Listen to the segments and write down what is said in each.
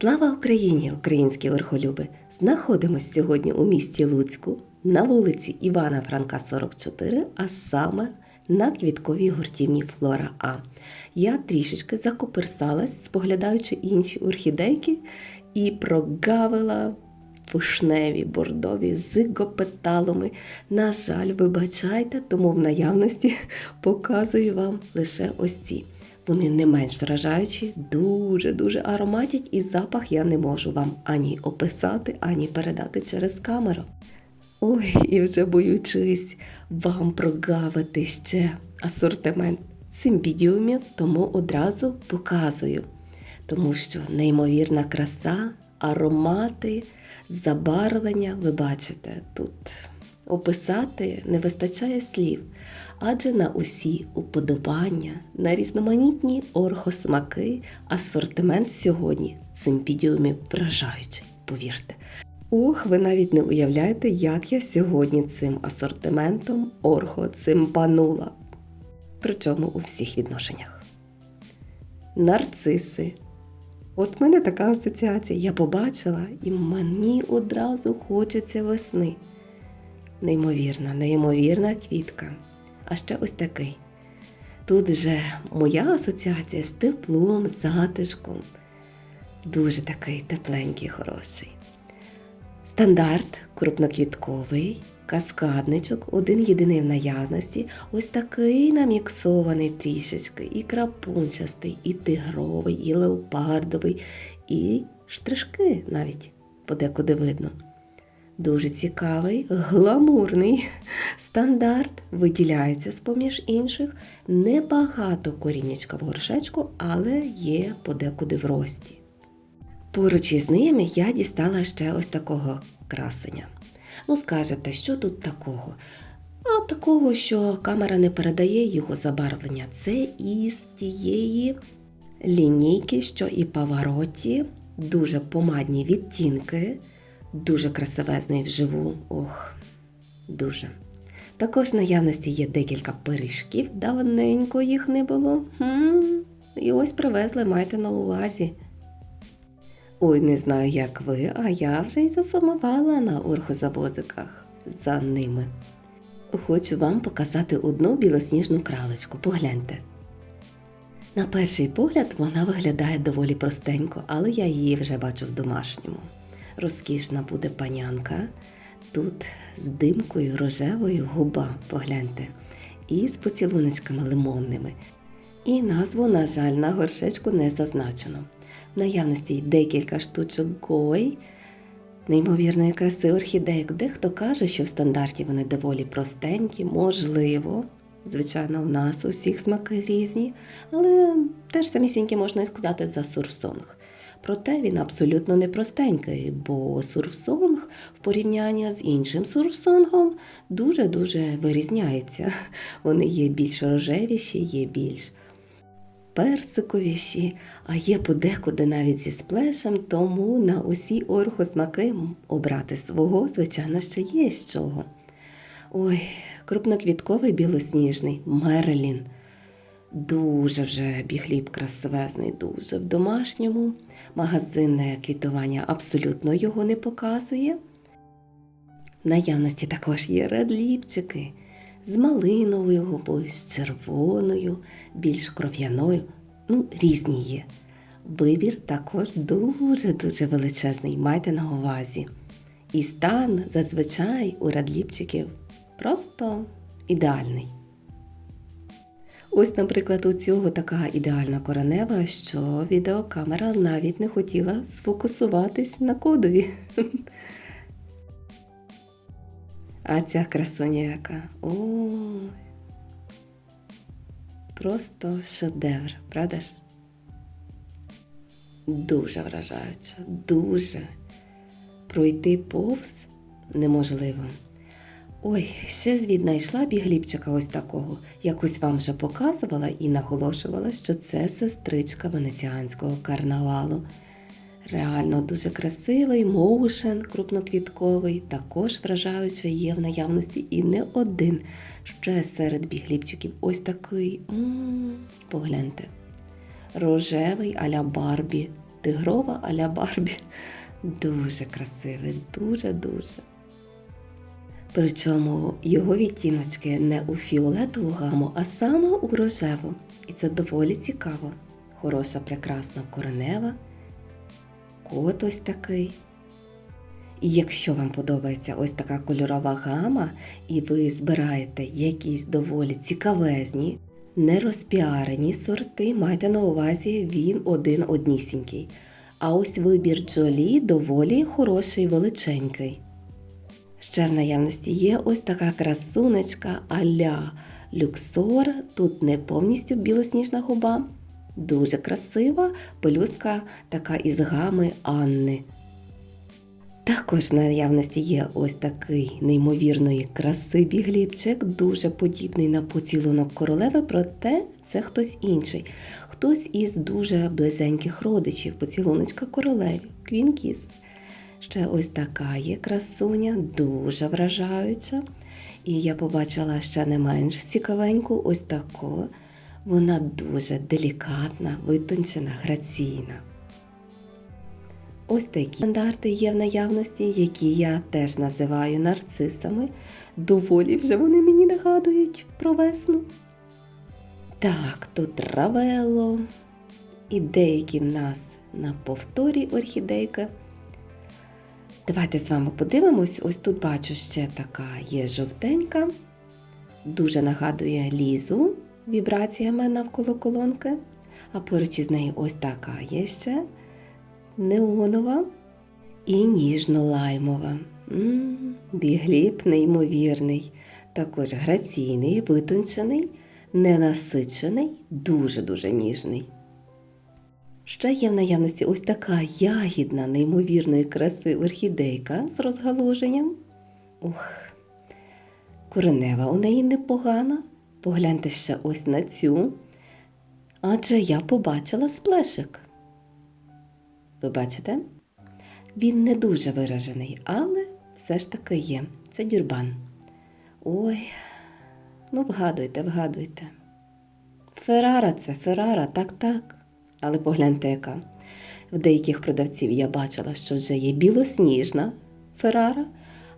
Слава Україні, українські верхолюби! Знаходимось сьогодні у місті Луцьку на вулиці Івана Франка, 44, а саме на квітковій гуртівні Флора А. Я трішечки закоперсалась, споглядаючи інші орхідейки, і прогавила вишневі бордові з гопеталами. На жаль, вибачайте, тому в наявності показую вам лише ось ці. Вони не менш вражаючі, дуже-дуже ароматять, і запах я не можу вам ані описати, ані передати через камеру. Ой, і вже боючись вам прогавити ще асортимент симбідіумів, тому одразу показую. Тому що неймовірна краса, аромати, забарвлення, ви бачите, тут описати не вистачає слів, адже на усі уподобання, на різноманітні орхосмаки, асортимент сьогодні симпідіумів вражаючий, повірте. Ох, ви навіть не уявляєте, як я сьогодні цим асортиментом орхо цим панула. Причому у всіх відношеннях. Нарциси. От мене така асоціація. Я побачила, і мені одразу хочеться весни. Неймовірна, неймовірна квітка. А ще ось такий. Тут вже моя асоціація з теплом, затишком. Дуже такий тепленький, хороший. Стандарт крупноквітковий, каскадничок, один єдиний в наявності. Ось такий наміксований трішечки, і крапунчастий, і тигровий, і леопардовий, і штришки навіть подекуди видно. Дуже цікавий, гламурний стандарт виділяється з-поміж інших. Небагато коріннячка в горшечку, але є подекуди в рості. Поруч із ними я дістала ще ось такого красення. Ну, скажете, що тут такого? А такого, що камера не передає його забарвлення. Це із тієї лінійки, що і повороті, дуже помадні відтінки, дуже красивезний вживу. Ох, дуже. Також в наявності є декілька пиріжків, давненько їх не було. Хм, і ось привезли, майте на увазі. Ой, не знаю, як ви, а я вже й засумувала на орхозавозиках за ними. Хочу вам показати одну білосніжну кралечку. Погляньте. На перший погляд вона виглядає доволі простенько, але я її вже бачу в домашньому. Розкішна буде панянка. Тут з димкою рожевою губа, погляньте, і з поцілуночками лимонними. І назву, на жаль, на горшечку не зазначено. В наявності декілька штучок гой, неймовірної краси орхідейок. Дехто каже, що в стандарті вони доволі простенькі, можливо. Звичайно, в нас у всіх смаки різні, але теж самісінькі можна і сказати за сурфсонг. Проте він абсолютно не простенький, бо сурфсонг в порівнянні з іншим сурфсонгом дуже-дуже вирізняється. Вони є більш рожевіші, є більш персиковіші, а є подекуди навіть зі сплешем, тому на усі орхосмаки обрати свого, звичайно, ще є з чого. Ой, крупноквітковий білосніжний Мерлін. Дуже вже бігліб красивезний, дуже в домашньому. Магазинне квітування абсолютно його не показує. В наявності також є редліпчики з малиновою губою, з червоною, більш кров'яною. Ну, різні є. Вибір також дуже-дуже величезний, майте на увазі. І стан зазвичай у радліпчиків просто ідеальний. Ось, наприклад, у цього така ідеальна коренева, що відеокамера навіть не хотіла сфокусуватись на кодові. А ця красуня яка. Ой. Просто шедевр, правда ж? Дуже вражаюча, дуже. Пройти повз неможливо. Ой, ще звіднайшла бігліпчика ось такого. Якось вам вже показувала і наголошувала, що це сестричка венеціанського карнавалу. Реально дуже красивий, моушен крупноквітковий, також вражаючий є в наявності і не один. Ще серед бігліпчиків ось такий. Погляньте. Рожевий аля Барбі тигрова аля Барбі. Дуже красивий, дуже-дуже. Причому його відтіночки не у фіолетову гаму, а саме у рожеву. І це доволі цікаво. Хороша, прекрасна коренева, кот ось такий. І якщо вам подобається ось така кольорова гама, і ви збираєте якісь доволі цікавезні, нерозпіарені сорти, майте на увазі він один однісінький. А ось вибір Джолі доволі хороший, величенький. Ще в наявності є ось така красунечка а-ля люксор. Тут не повністю білосніжна губа. Дуже красива пелюстка така із гами Анни. Також в наявності є ось такий неймовірної краси бігліпчик, дуже подібний на поцілунок королеви, проте це хтось інший. Хтось із дуже близеньких родичів поцілуночка королеві, Квінкіс. Ще ось така є красуня, дуже вражаюча. І я побачила ще не менш цікавеньку, ось таку. Вона дуже делікатна, витончена, граційна. Ось такі стандарти є в наявності, які я теж називаю нарцисами. Доволі вже вони мені нагадують про весну. Так, тут равело. І деякі в нас на повторі орхідейки. Давайте з вами подивимось. Ось тут бачу ще така є жовтенька, дуже нагадує лізу вібраціями навколо колонки. А поруч із нею ось така є ще неонова і ніжно-лаймова. Бігліп неймовірний, також граційний, витончений, ненасичений, дуже-дуже ніжний. Ще є в наявності ось така ягідна, неймовірної краси орхідейка з розгалуженням. Ух, коренева у неї непогана. Погляньте ще ось на цю. Адже я побачила сплешик. Ви бачите? Він не дуже виражений, але все ж таки є. Це дюрбан. Ой, ну вгадуйте, вгадуйте. Феррара це Феррара, так-так. Але погляньте, яка. В деяких продавців я бачила, що вже є білосніжна Феррара,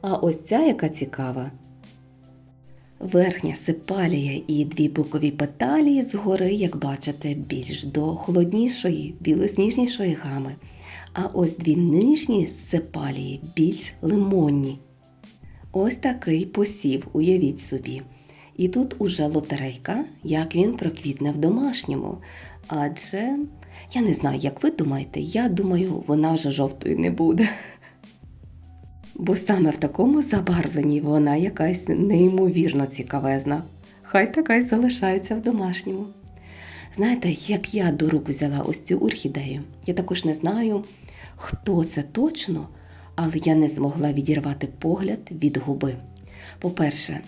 а ось ця, яка цікава. Верхня сепалія і дві бокові петалії згори, як бачите, більш до холоднішої, білосніжнішої гами. А ось дві нижні сепалії більш лимонні. Ось такий посів, уявіть собі. І тут уже лотерейка, як він проквітне в домашньому. Адже я не знаю, як ви думаєте, я думаю, вона вже жовтою не буде. Бо саме в такому забарвленні вона якась неймовірно цікавезна. Хай така й залишається в домашньому. Знаєте, як я до рук взяла ось цю орхідею, я також не знаю, хто це точно, але я не змогла відірвати погляд від губи. По-перше,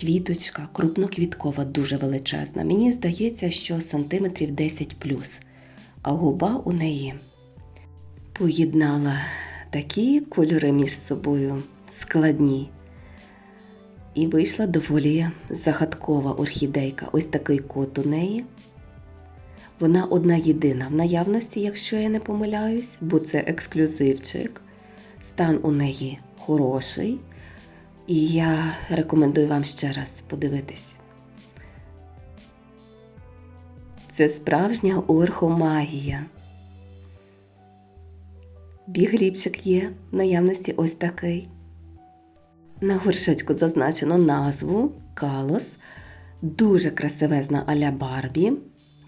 квіточка крупноквіткова, дуже величезна. Мені здається, що сантиметрів 10 плюс, а губа у неї поєднала такі кольори між собою складні. І вийшла доволі загадкова орхідейка. Ось такий кот у неї. Вона одна єдина в наявності, якщо я не помиляюсь, бо це ексклюзивчик. Стан у неї хороший. І я рекомендую вам ще раз подивитись. Це справжня орхомагія. Бігліпчик є в наявності ось такий. На горшечку зазначено назву Калос. Дуже красивезна аля Барбі.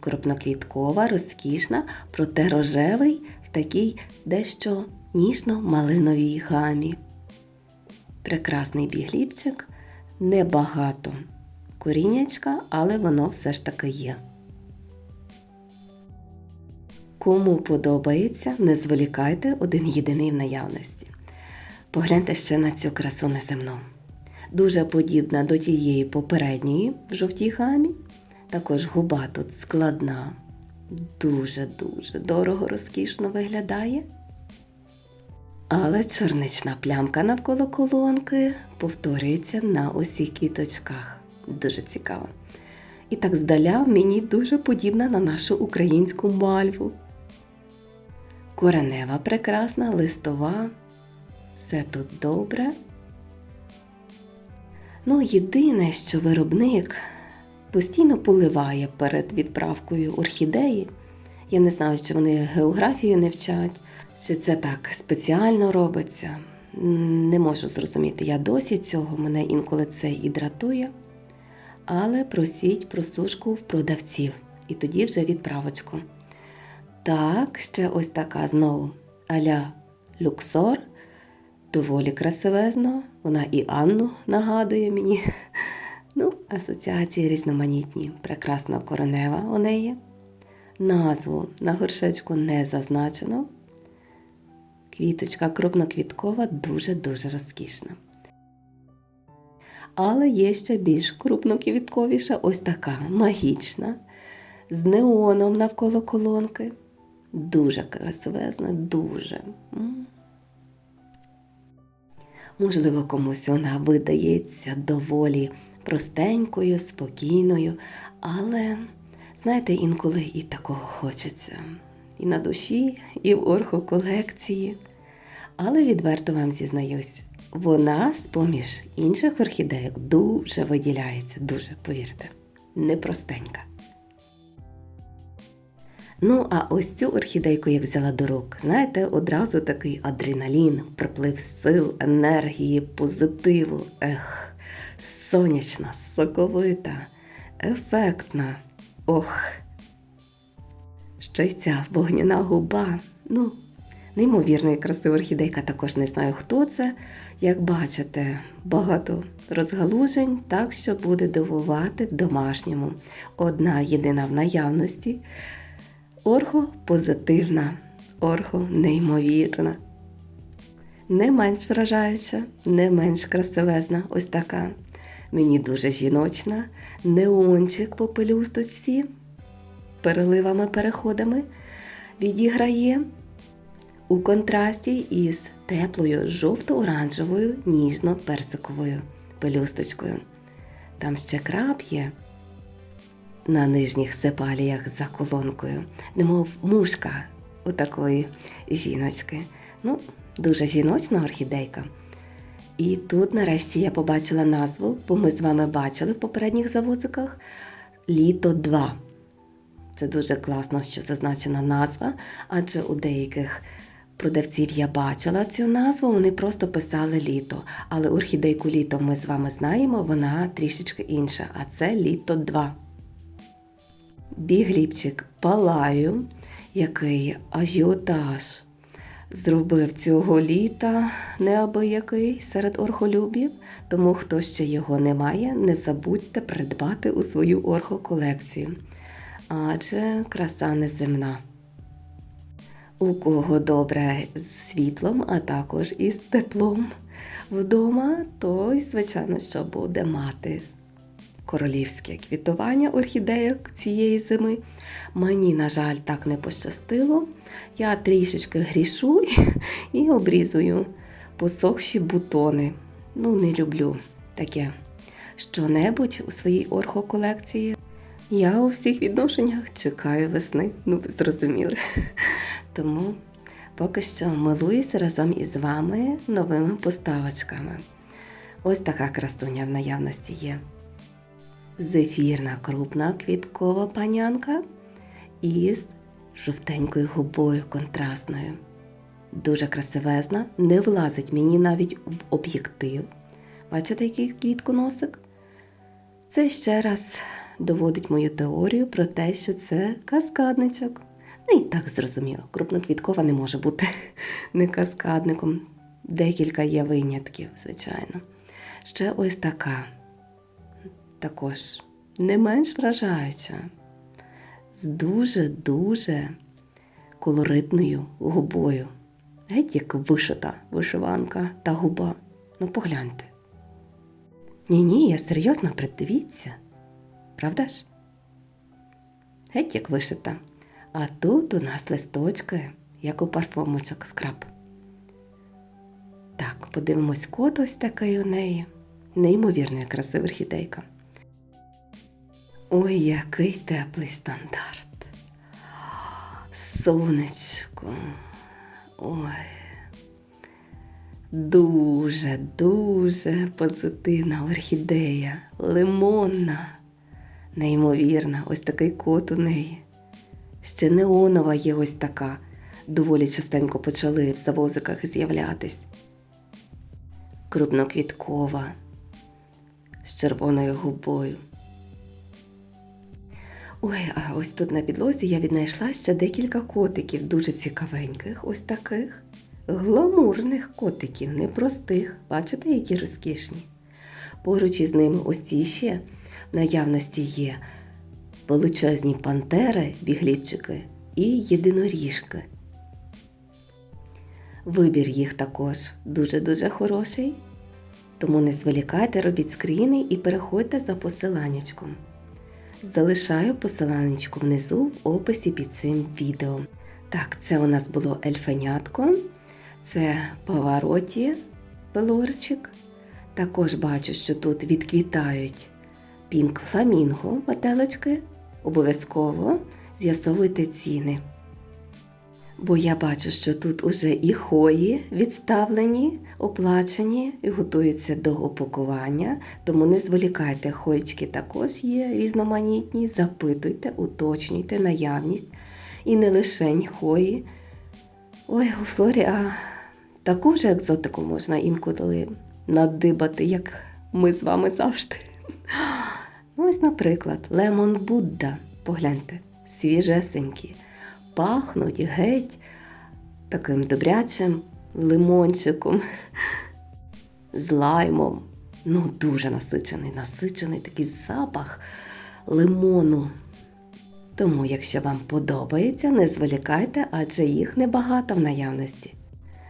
Крупноквіткова, розкішна, проте рожевий в такій дещо ніжно-малиновій гамі. Прекрасний бігліпчик, небагато коріннячка, але воно все ж таки є. Кому подобається, не зволікайте один єдиний в наявності. Погляньте ще на цю красу неземну. Дуже подібна до тієї попередньої в жовтій гамі. Також губа тут складна, дуже-дуже дорого розкішно виглядає. Але чорнична плямка навколо колонки повторюється на усіх квіточках. Дуже цікаво. І так здаля мені дуже подібна на нашу українську мальву. Коренева прекрасна, листова. Все тут добре. Ну, єдине, що виробник постійно поливає перед відправкою орхідеї. Я не знаю, чи вони географію не вчать, чи це так спеціально робиться. Не можу зрозуміти. Я досі цього, мене інколи це і дратує. Але просіть просушку в продавців, і тоді вже відправочку. Так, ще ось така знову аля люксор. Доволі красивезно. Вона і Анну нагадує мені. Ну, асоціації різноманітні. Прекрасна коренева у неї. Назву на горшечку не зазначено. Квіточка крупноквіткова, дуже-дуже розкішна. Але є ще більш крупноквітковіша, ось така магічна, з неоном навколо колонки. Дуже красивезна, дуже. Можливо, комусь вона видається доволі простенькою, спокійною, але, знаєте, інколи і такого хочеться. І на душі, і в орхоколекції. Але відверто вам зізнаюсь, вона з-поміж інших орхідеїк дуже виділяється, дуже, повірте, непростенька. Ну, а ось цю орхідейку, як взяла до рук, знаєте, одразу такий адреналін, приплив сил, енергії, позитиву. Ех, сонячна, соковита, ефектна. Ох. Ще й ця вогняна губа. Ну, неймовірно і красива орхідейка, також не знаю, хто це. Як бачите, багато розгалужень, так що буде дивувати в домашньому. Одна єдина в наявності. Орхо позитивна, орхо неймовірна. Не менш вражаюча, не менш красивезна, ось така. Мені дуже жіночна, неончик по пелюсточці, переливами переходами відіграє у контрасті із теплою жовто-оранжевою ніжно-персиковою пелюсточкою. Там ще краб є на нижніх сепаліях за колонкою, немов мушка у такої жіночки. Ну, дуже жіночна орхідейка. І тут нарешті я побачила назву, бо ми з вами бачили в попередніх завозиках Літо 2. Це дуже класно, що зазначена назва, адже у деяких продавців я бачила цю назву, вони просто писали літо. Але орхідейку літо ми з вами знаємо, вона трішечки інша, а це літо 2. Бігліпчик Палаю, який ажіотаж зробив цього літа неабиякий серед орхолюбів. Тому хто ще його не має, не забудьте придбати у свою орхоколекцію. Адже краса неземна. У кого добре з світлом, а також із теплом вдома, той, звичайно, що буде мати королівське квітування орхідеїк цієї зими. Мені, на жаль, так не пощастило. Я трішечки грішу і обрізую посохші бутони. Ну, не люблю таке що-небудь у своїй орхоколекції. Я у всіх відношеннях чекаю весни, ну ви зрозуміли. Тому поки що милуюся разом із вами новими поставочками. Ось така красуня в наявності є. Зефірна крупна квіткова панянка із жовтенькою губою контрастною. Дуже красивезна, не влазить мені навіть в об'єктив. Бачите, який квітконосик? Це ще раз доводить мою теорію про те, що це каскадничок. Ну і так зрозуміло, крупноквіткова не може бути не каскадником. Декілька є винятків, звичайно. Ще ось така також не менш вражаюча, з дуже-дуже колоритною губою. Геть як вишита вишиванка та губа. Ну погляньте. Ні, ні, я серйозно придивіться. Правда ж? Геть як вишита. А тут у нас листочки, як у парфумочок в краб. Так, подивимось код ось такий у неї. Неймовірно, красива орхідейка. Ой, який теплий стандарт. Сонечко, Ой. Дуже, дуже позитивна орхідея, лимонна, неймовірна, ось такий кот у неї. Ще неонова є ось така. Доволі частенько почали в завозиках з'являтись. Крупноквіткова з червоною губою. Ой, а ось тут на підлозі я віднайшла ще декілька котиків, дуже цікавеньких, ось таких. Гламурних котиків, непростих. Бачите, які розкішні. Поруч із ними ось ці ще в наявності є величезні пантери, бігліпчики і єдиноріжки. Вибір їх також дуже-дуже хороший. Тому не зволікайте, робіть скріни і переходьте за посиланнячком. Залишаю посиланнячку внизу в описі під цим відео. Так, це у нас було ельфенятко, це повороті пелорчик. Також бачу, що тут відквітають пінк фламінго метелички. Обов'язково з'ясовуйте ціни. Бо я бачу, що тут уже і хої відставлені, оплачені і готуються до опакування, тому не зволікайте, хоєчки також є різноманітні, запитуйте, уточнюйте наявність. І не лишень хої. Ой, у Флорі, а таку вже екзотику можна інколи надибати, як ми з вами завжди. Ось, наприклад, лемон Будда. Погляньте, свіжесенькі пахнуть геть таким добрячим лимончиком з лаймом. Ну, дуже насичений, насичений такий запах лимону. Тому, якщо вам подобається, не зволікайте, адже їх небагато в наявності.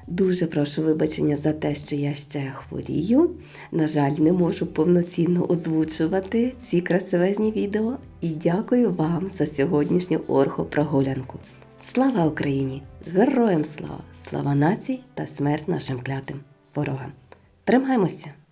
Дуже прошу вибачення за те, що я ще хворію. На жаль, не можу повноцінно озвучувати ці красивезні відео і дякую вам за сьогоднішню орхопрогулянку. Слава Україні! Героям слава! Слава нації та смерть нашим клятим ворогам! Тримаймося!